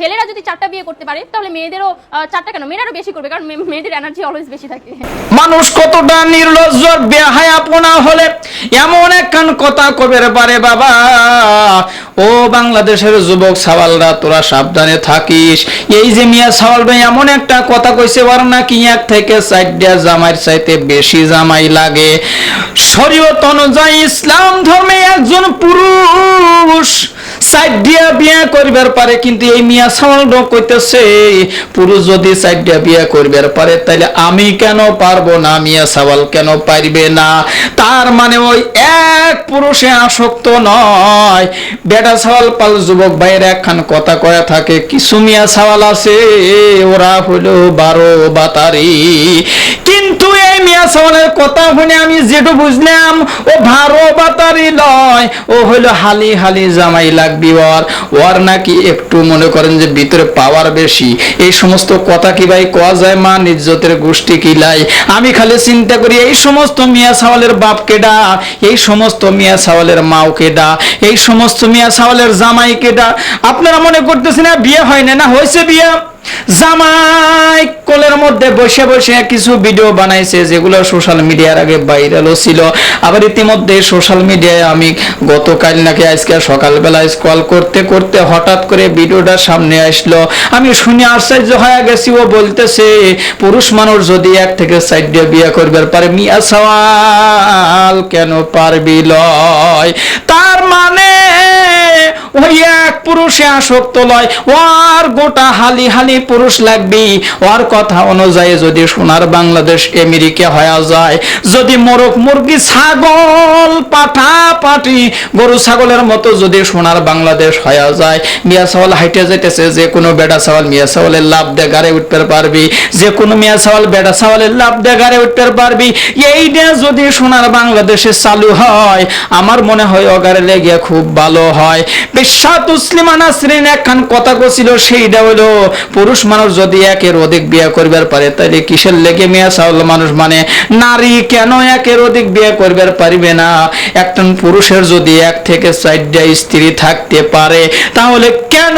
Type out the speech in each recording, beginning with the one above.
ছেলেরা যদি চারটা বিয়ে করতে পারে, তাহলে মেয়েদেরও চারটা কেন? মেয়েরাও বেশি করবে, কারণ মেয়েদের এনার্জি অলওয়েজ বেশি থাকে। মানুষ কতটা নির্লজ্জ, বেহায়াপনা হলে এমন একখান কথা কবে পারে বাবা? ও বাংলাদেশের যুবক সাওয়ালরা, তোরা সাবধানে থাকিস। এই যে মিয়া সাওয়াল ভাই এমন একটা কথা কইছে বর নাকি এক থেকে চারটা জামাইয়ের চাইতে বেশি জামাই লাগে। শরীয়ত অনুযায়ী ইসলাম ধর্মে একজন পুরুষ। সাইডিয়া বিয়া পারে, কিন্তু এই মিয়া সাওয়াল কইতেছে, পুরুষ যদি বিয়া পারে তাহলে আমি কেন পারব না? মিয়া কেন না? তার মানে ওই এক পুরুষে আসক্ত নয়। বেটা সাওয়াল পাল যুবক ভাইয়ের একখান কথা কয়া থাকে, কিছু মিয়া সাওয়াল আছে, ওরা হলো বারো বাতারি। কিন্তু সাওয়ালের কথা শুনে আমি যেটু বুঝলাম, ও ভারো বাতারি নয় ও হলো হালি জামাই লাগবি ওর। ওর নাকি একটু মনে করেন যে ভিতরে পাওয়ার বেশি। এই সমস্ত কথা কি ভাই কোয়া যায় মা? নির্যতের গোষ্ঠী আমি খালি চিন্তা করি, এই সমস্ত মিয়া সাওয়ালের বাপ কেডা? এই সমস্ত মিয়া সাওয়ালের মাও কেডা? এই সমস্ত মিয়া সাওয়ালের জামাই কেডা? আপনারা মনে করতেছেন বিয়ে হয় না না? হয়েছে বিয়ে? জামাই কোলের মধ্যে বসে বসে কিছু ভিডিও বানাইছে, যেগুলো সোশ্যাল মিডিয়ার আগে ভাইরালও ছিল। আবার ইতিমধ্যে সোশ্যাল মিডিয়ায় আমি গতকাল নাকি আজকে সকালবেলা স্ক্রল করতে করতে হঠাৎ করে ভিডিওটা সামনে আসলো। আমি শুনে আশ্চর্য হয়ে গেছি, ও বলতেছে, পুরুষ মানুষ যদি এক থেকে সাইড বিয়ে করবে পারে, মিয়া সওয়াল কেন পারবি লয়? মানে ওই এক পুরুষে আসক্ত লয় গোটা হালি হালি পুরুষ ওর কথা অনুযায়ী যদি সোনার বাংলাদেশ আমেরিকা হয়ে যায়, যদি মোরগ ছাগল পাঠা পাটি গরু, ছাগলের মতো যদি সোনার বাংলাদেশ হয়ে যায়, মিয়া হাইটে যাইতেছে, যে কোনো বেটা চাওয়াল মিয়া চাওয়ালের লাভ গাড়ি উঠতে পারবি। যে কোনো মিয়া চাওয়াল বেটা চাওয়ালের লাভ গাড়ি উঠতে পারবি। এইটা যদি সোনার বাংলাদেশে চালু হয়, আমার মনে হয় অগারে লেগে খুব ভালো হয়। বিশ্বত উসলিমা নাসরিন একখান কথা কছিল, সেইটা হলো পুরুষ মানুষ যদি একের অধিক বিয়ে করবার পারে তাহলে কিসের লেগে মেয়া চাউল মানুষ মানে? নারী কেন একের অধিক বিয়ে করবার পারিবে না? একজন পুরুষের যদি এক থেকে চারটা স্ত্রী থাকতে পারে, তাহলে কেন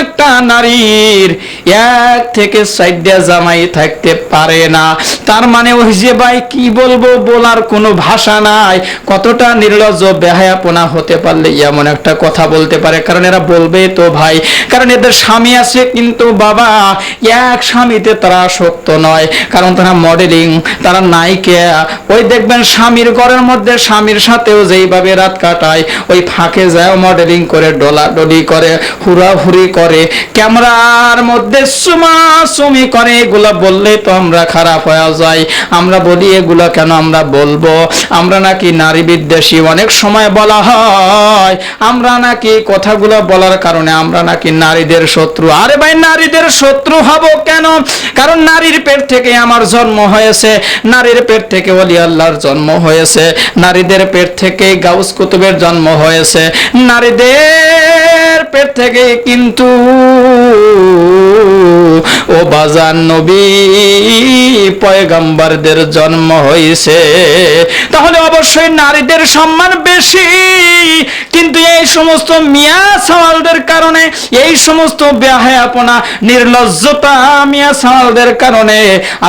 একটা নারীর এক থেকে চারটা জামাই থাকতে পারে না? তার মানে ওই যে ভাই কি বলব, বলার কোনো ভাষা নাই। কতটা নির্লজ্জ, বেহায়াপনা হতে পারলে এমন একটা কথা বলতে পারে। কারণ এরা বলবে তো ভাই। কারণ এদের স্বামী আছে কিন্তু বাবা এক স্বামীতে তারা আসক্ত নয়। কারণ তারা মডেলিং, তারা নায়িকা। ওই দেখবেন স্বামীর ঘরের মধ্যে স্বামীর সাথেও যেইভাবে রাত কাটায়, ওই ফাঁকে যায় মডেলিং করে ডলাডলি করে। হুড়াহুড়ি করে। ক্যামেরার মধ্যে সুমাসুমি করে। এগুলা বললে তো আমরা খারাপ হয়ে যাই। আমরা বলি, এগুলো কেন আমরা বলব? আমরা নাকি নারী বিদ্বেষী। অনেক সময় বলা হয়, আমরা নাকি কথাগুলো বলার কারণে আমরা নাকি নারীদের শত্রু। আরে ভাই, নারীদের শত্রু হব কেন? কারণ নারীর পেট থেকে আমার জন্ম হয়েছে। নারীর পেট থেকে অলি আল্লাহর জন্ম হয়েছে। নারীদের পেট থেকে গাউস কুতুবের জন্ম হয়েছে। নারীদের পেট থেকে কিন্তু ও বাজার নবী পয়গাম্বারদের জন্ম হয়েছে তাহলে অবশ্যই নারীদের সম্মান বেশি, কিন্তু এই সমস্ত মিয়া সওয়ালদের এই সমস্ত বেহায়াপনা, নির্লজ্জতা মিয়া সওয়ালদের কারণে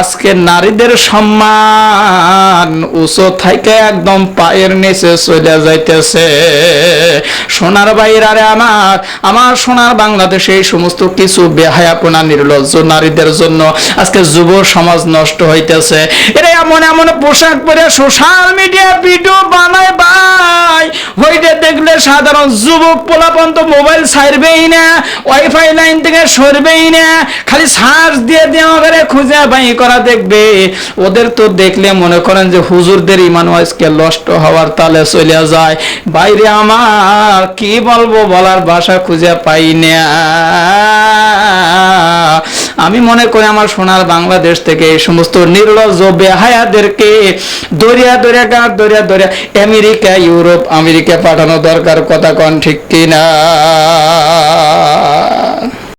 আজকে নারীদের সম্মান উঁচু থেকে একদম পায়ের নিচে চলে যাইতেছে। সোনার বাইরারে আমার আমার সোনার বাংলাদেশে এই সমস্ত কিছু বেহায়াপনা, নির্লজ্জ নারীদের জন্য আজকে যুব সমাজ নষ্ট হইতেছে। এরা এমন এমন পোশাক পরে সোশ্যাল মিডিয়া ভিডিও বানায় ভাই। হইতে দেখলে সাধারণ যুবক পোলাপন তো মোবাইল ছাড়বেই না ওয়াইফাই লাইন থেকে সরবেই না, খালি সার্চ দিয়ে দেওয়া করে খুঁজে বাই করা দেখবে। ওদের তো দেখলে মনে করেন যে হুজুরদের ইমান আজকে নষ্ট হওয়ার তালে চলে যায়। বাইরে আমার কি বলব বলার ভাষা খুঁজে পাই না। আমি মনে করি আমার সোনার বাংলাদেশ থেকে এই সমস্ত নির্লজ্জ বেহায়াদেরকে দরিয়া দরিয়া গাঁ, দরিয়া দরিয়া আমেরিকা, ইউরোপ, আমেরিকা পাঠানো দরকার, কথা কন ঠিক কিনা?